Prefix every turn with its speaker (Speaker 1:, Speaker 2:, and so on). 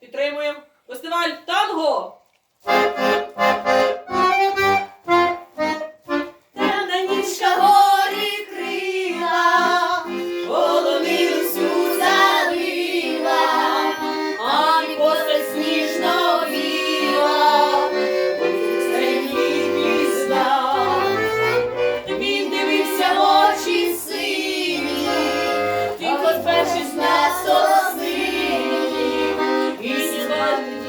Speaker 1: підтримуємо фестиваль танго. 짠!